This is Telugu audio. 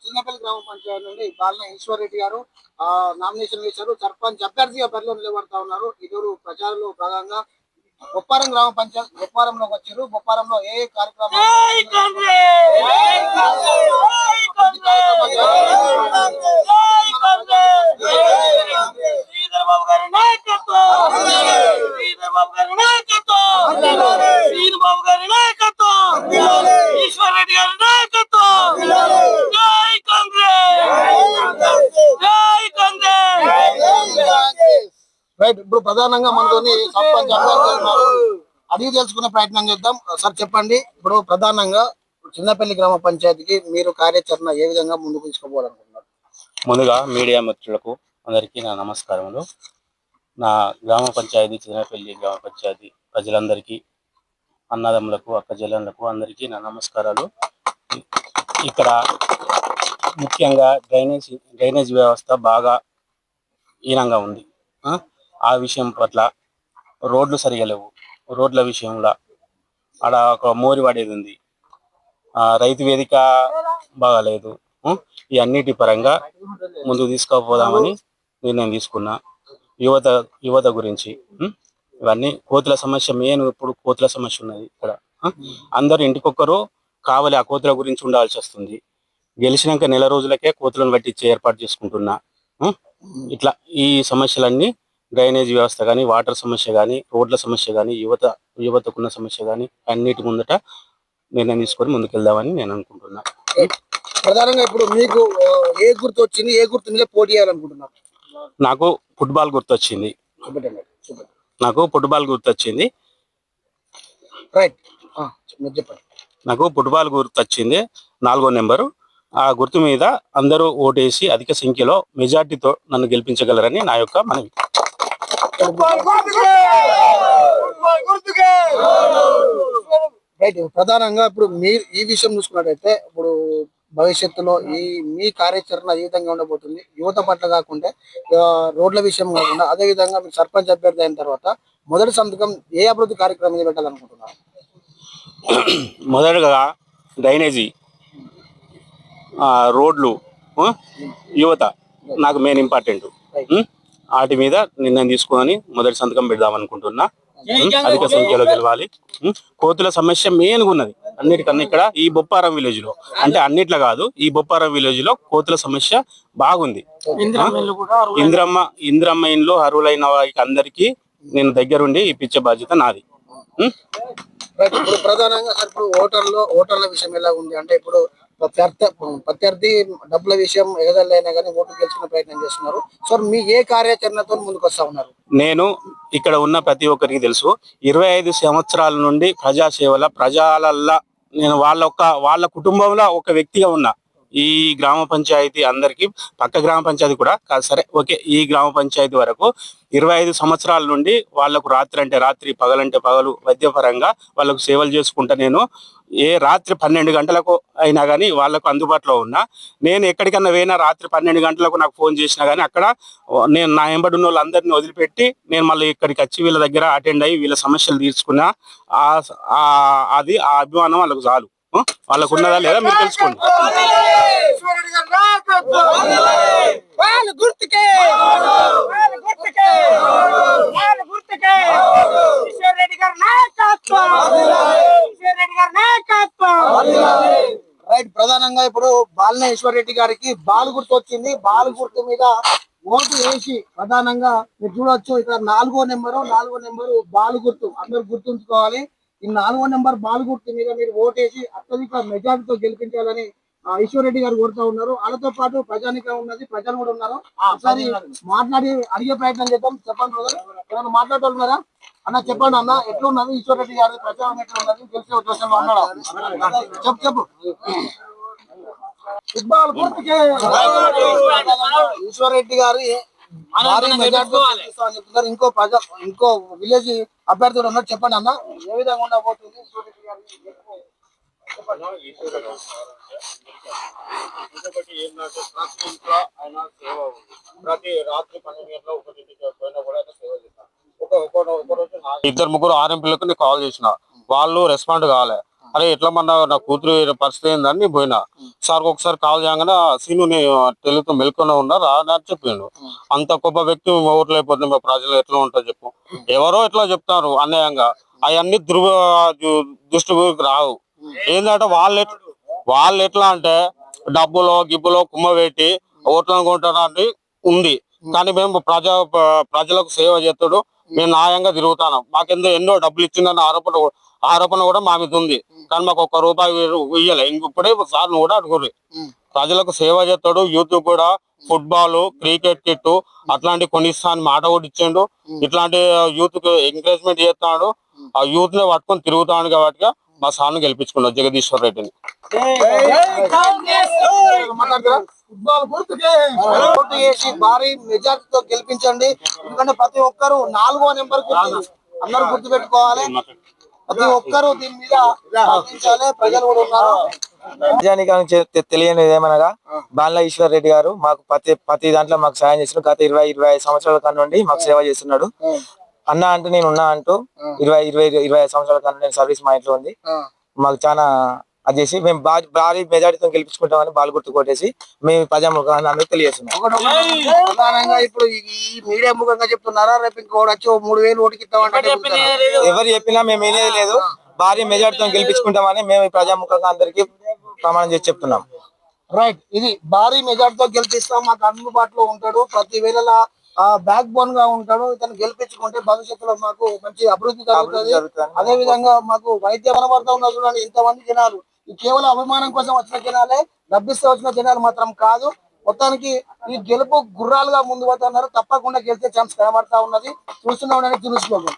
చిన్నపల్లి గ్రామ పంచాయతీ నుండి బాలన ఈశ్వర్ రెడ్డి గారు ఆ, నామినేషన్ వేశారు. సర్పంచ్ అభ్యర్థిగా బరిలో నిలబడతా ఉన్నారు. ఇద్దరు ప్రచారంలో భాగంగా బొప్పారం గ్రామ పంచాయత్ బొప్పారంలో వచ్చారు. బొప్పారంలో ఏ ఏ కార్యక్రమాలు శ్రీధర్బాబు గారి నాయకత్వం శ్రీధర్బాబు గారి నాయకత్వం శ్రీధర్బాబు గారి నాయకత్వం ఈశ్వర్ రెడ్డి గారి నాయకత్వం జై కాంగ్రెస్ జై కాంగ్రెస్ రైట్ ఇప్పుడు ప్రధానంగా మనతోని సర్పంచ్ ఉన్నారు. అడిగి తెలుసుకునే ప్రయత్నం చేద్దాం. సార్ చెప్పండి. ఇప్పుడు ప్రధానంగా చిన్నపల్లి గ్రామ పంచాయతీకి మీరు కార్యాచరణ ఏ విధంగా ముందుకు తీసుకోవాలనుకుంటున్నారు ముందుగా మీడియా మిత్రులకు అందరికీ నా నమస్కారములు. నా గ్రామ పంచాయతీ చిన్నపల్లి గ్రామ పంచాయతీ ప్రజలందరికీ అన్నదమ్ములకు అక్కజల్లకు అందరికీ నా నమస్కారాలు. ఇక్కడ ముఖ్యంగా డ్రైనేజ్ డ్రైనేజ్ వ్యవస్థ బాగా హీనంగా ఉంది. ఆ? విషయం పట్ల రోడ్లు సరిగా లేవు. రోడ్ల విషయంలో ఆడ ఒక మోరి పడేది ఉంది. ఆ, రైతు వేదిక బాగాలేదు. ఈ అన్నిటి పరంగా ముందుకు తీసుకుపోదామని నిర్ణయం తీసుకున్నా. యువత యువత గురించి ఇవన్నీ కోతుల సమస్య మెయిన్ ఇప్పుడు కోతుల సమస్య ఉన్నది ఇక్కడ. అందరు ఇంటికొక్కరు కావాలి ఆ కోతుల గురించి ఉండాల్సి వస్తుంది. గెలిచినాక నెల రోజులకే కోతులను పట్టించే ఏర్పాటు చేసుకుంటున్నా. ఇట్లా ఈ సమస్యలన్నీ డ్రైనేజ్ వ్యవస్థ కానీ వాటర్ సమస్య కానీ రోడ్ల సమస్య కానీ యువత యువతకున్న సమస్య కానీ అన్నిటి ముందట నిర్ణయం తీసుకొని ముందుకెళ్దామని నేను అనుకుంటున్నా. ప్రధానంగా ఇప్పుడు మీకు ఏ గుర్తు వచ్చింది ఏ గుర్తు మీద పోటీ చేయాలనుకుంటున్నారు? నాకు ఫుట్బాల్ గుర్తొచ్చింది. నాకు ఫుట్బాల్ గుర్తొచ్చింది. రైట్. చెప్పండి. నాకు ఫుట్బాల్ గుర్తొచ్చింది నాలుగో నెంబరు. ఆ గుర్తు మీద అందరూ ఓటేసి అధిక సంఖ్యలో మెజార్టీతో నన్ను గెలిపించగలరని నా యొక్క మనవి. రైట్ ప్రధానంగా ఇప్పుడు మీరు ఈ విషయం చూసుకున్నట్టయితే ఇప్పుడు భవిష్యత్తులో ఈ మీ కార్యాచరణ ఏ విధంగా ఉండబోతుంది యువత పట్ల కాకుండా రోడ్ల విషయం కాకుండా అదే విధంగా మీరు సర్పంచ్ అభ్యర్థి అయిన తర్వాత మొదటి సంతకం ఏ అభివృద్ధి కార్యక్రమం మీద పెట్టాలనుకుంటున్నారు? మొదటగా డ్రైనేజీ రోడ్లు యువత నాకు మెయిన్ ఇంపార్టెంట్? వాటి మీద నిర్ణయం తీసుకొని మొదటి సంతకం పెడదాం అనుకుంటున్నా? అధిక సంఖ్యలో గెలవాలి? కోతుల సమస్య మెయిన్ ఉన్నది. అన్నిటికన్నా ఇక్కడ ఈ బొప్పారం విలేజ్లో. అంటే అన్నిట్లో కాదు ఈ బొప్పారం విలేజ్లో కోతుల సమస్య బాగుంది. ఇంద్రమ్మ ఇంద్రమ్మ ఇంట్లో అర్హులైన వారికి అందరికీ నేను దగ్గరుండి ఇప్పించే బాధ్యత నాది. ప్రధానంగా సార్ ఇప్పుడు ఓటర్లో ఓటర్ల విషయం ఎలా ఉంది? అంటే ఇప్పుడు ప్రత్యర్థి ప్రత్యర్థి డబ్బుల విషయం ఎగదల్లైనా కానీ ఓట్లు గెలుచుకునే ప్రయత్నం చేస్తున్నారు. సో మీ ఏ కార్యాచరణతో ముందుకు వస్తా ఉన్నారు? నేను ఇక్కడ ఉన్న ప్రతి ఒక్కరికి తెలుసు ఇరవై ఐదు సంవత్సరాల నుండి ప్రజాసేవల ప్రజలల్లా నేను వాళ్ళ ఒక్క వాళ్ళ కుటుంబంలో ఒక వ్యక్తిగా ఉన్నా. ఈ గ్రామ పంచాయతీ అందరికీ పక్క గ్రామ పంచాయతీ కూడా కాదు సరే ఓకే ఈ గ్రామ పంచాయతీ వరకు ఇరవై ఐదు సంవత్సరాల నుండి వాళ్ళకు రాత్రి అంటే రాత్రి పగలంటే పగలు వైద్యపరంగా వాళ్ళకు సేవలు చేసుకుంటా నేను ఏ రాత్రి పన్నెండు గంటలకు అయినా కానీ వాళ్ళకు అందుబాటులో ఉన్నా నేను ఎక్కడికన్నా పోయినా రాత్రి పన్నెండు గంటలకు నాకు ఫోన్ చేసినా కానీ అక్కడ నేను నా ఎంబడి ఉన్న వాళ్ళందరినీ వదిలిపెట్టి నేను మళ్ళీ ఇక్కడికి వచ్చి వీళ్ళ దగ్గర అటెండ్ అయ్యి వీళ్ళ సమస్యలు తీర్చుకున్నా అది ఆ అభిమానం వాళ్ళకు చాలు. వాళ్ళకు ఉన్నదా లేదా మీరు తెలుసుకోండి. గుర్తుకే గుర్తుకే. ప్రధానంగా ఇప్పుడు బాలనేశ్వర్ రెడ్డి గారికి బాల్ గుర్తు వచ్చింది బాల్ గుర్తు మీద ఓటు వేసి ప్రధానంగా మీరు చూడొచ్చు ఇక్కడ నాలుగో నెంబరు నాలుగో నెంబరు బాల్ గుర్తు. అందరు గుర్తుంచుకోవాలి. ఈ నాలుగో నెంబర్ బాల్ గుర్తు మీద మీరు ఓటేసి అత్యధిక మెజార్టీతో గెలిపించాలని ఆ, ఈశ్వర్ రెడ్డి గారు కోరుతా ఉన్నారు. వాళ్ళతో పాటు ప్రజానిక ఉన్నది ప్రజలు కూడా ఉన్నారు. ఒకసారి మాట్లాడి అడిగే ప్రయత్నం చేద్దాం. చెప్పండి brother. ఎవరైనా మాట్లాడుతున్నారా అన్న చెప్పండి అన్న. ఎట్లున్నది ఈశ్వర్ రెడ్డి గారి ప్రచారం? ఎట్లా ఉన్నది తెలిసే ఉద్దేశంలో ఉన్నాడా? చెప్పు చెప్పు. ఫుట్బాల్ పూర్తికే ఈశ్వర్ రెడ్డి గారు ఇంకో ప్రజా ఇంకో విలేజ్ అభ్యర్థి కూడా ఉన్నారు చెప్పండి అన్న. ఏ విధంగా ఉండబోతుంది ఈశ్వర్ రెడ్డి గారి గెలుపు? ఇంకొకటి ఏంటంటే ప్రతి ఇంట్లో ఆయన సేవ ఉంది. ప్రతి రాత్రి పన్నెండు గంటల ఒకటింటికి పోయినా కూడా ఆయన సేవ చేస్తాను ఒక ఒక ఒక రోజు నా- ఇద్దరు ముగ్గురు ఆర్ఎంపీలకు కాల్ చేసిన. వాళ్ళు రెస్పాండ్ కావాలి అరే ఎట్లా మన నా కూతురు పరిస్థితి ఏందని పోయినా. సార్ ఒకసారి కాల్ చేయగానే సీను తెలుగుతో మెల్కొని ఉన్నా అని చెప్పిండు అంత గొప్ప వ్యక్తి ఓట్లు అయిపోతుంది మా ప్రజలు ఎట్లా ఉంటుంది చెప్పు. ఎవరో ఎట్లా చెప్తారు అన్యాయంగా. అవన్నీ దుర్వ దృష్టి రావు. ఏంటంటే వాళ్ళు వాళ్ళు ఎట్లా అంటే డబ్బులో గిబ్బులో కుమ్మ పెట్టి ఓట్లను కొంటారని ఉంది. కానీ మేము ప్రజా ప్ర- ప్రజలకు సేవ చేస్తాడు. మేము న్యాయంగా తిరుగుతాను మాకెందో ఎన్నో డబ్బులు ఇచ్చిందన్న ఆరోపణ ఆరోపణ కూడా మా మీద ఉంది. కానీ మాకు ఒక్క రూపాయి ఇయ్యలే. ఇంకొప్పుడే సార్ కూడా అడుగుర్రి. ప్రజలకు సేవ చేస్తాడు. యూత్ కూడా ఫుట్బాల్ క్రికెట్ కిట్ అట్లాంటి కొనిస్తా అని మాట కూడా ఇచ్చిండు. ఇట్లాంటి యూత్కు ఎంకరేజ్మెంట్ చేస్తున్నాడు ఆ యూత్ని పట్టుకొని తిరుగుతాడు కాబట్టి మా సార్ని గెలిపించుకున్నాడు జగదీశ్వర్ రెడ్డిని. మాట్లాడతారా? ఫుట్బాల్ గుర్తుకే ఓటు వేసి భారీ మెజార్టీతో గెలిపించండి. ఎందుకంటే ప్రతి ఒక్కరు నాలుగో నెంబర్ గుర్తు అందరూ గుర్తు పెట్టుకోవాలి ప్రతి ఒక్కరు దీని మీద స్పందించాలి. ప్రజలు కూడా ఉన్నారు. నిజానికి తెలియనిది ఏమనగా బాన్ల ఈశ్వర్ రెడ్డి గారు మాకు ప్రతి ప్రతి దాంట్లో మాకు సాయం చేస్తున్నాడు గత ఇరవై ఇరవై ఐదు సంవత్సరాల నుండి మాకు సేవ చేస్తున్నాడు. అన్న అంటూ నేను ఉన్నా అంటూ ఇరవై ఇరవై ఇరవై ఐదు సంవత్సరాల నుండి సర్వీస్ మా ఇంట్లో ఉంది. మాకు చాలా అది చేసి మేము భారీ మెజార్టీతో గెలిపించుకుంటామని బాల్ గుర్తు కొట్టేసి మేము ప్రజాముఖాన్ని అందరికీ తెలియజేస్తున్నాం. ప్రధానంగా ఇప్పుడు ఈ- మీడియా ముఖంగా చెప్తున్నారా? రేపు ఇంకోటి వచ్చి మూడు వేలు ఓటుకి ఎవరు చెప్పినా మేము వినేది లేదు. భారీ మెజార్టీతో గెలిపించుకుంటామని మేము ఈ ప్రజాముఖంగా అందరికీ ప్రమాణం చేసి చెప్తున్నాం. రైట్ ఇది భారీ మెజార్టీతో గెలిపిస్తాం మాకు అందుబాటులో ఉంటాడు. ప్రతి వేళలా బ్యాక్ బోన్గా ఉంటాడు. ఇతను గెలిపించుకుంటే భవిష్యత్తులో మాకు మంచి అభివృద్ధి జరుగుతుంది. అదే విధంగా మాకు వైద్య కనబడతా ఉన్నారు చూడండి ఇంతమంది జనాలు. ఈ కేవలం అభిమానం కోసం వచ్చిన జనాలే డబ్బిస్తే వచ్చిన జనాలు మాత్రం కాదు. మొత్తానికి ఈ గెలుపు గుర్రాలుగా ముందు పోతున్నారు. తప్పకుండా గెలిచే ఛాన్స్ కనబడతా ఉన్నది. చూస్తున్నా ఉండడానికి తెలుసుకోండి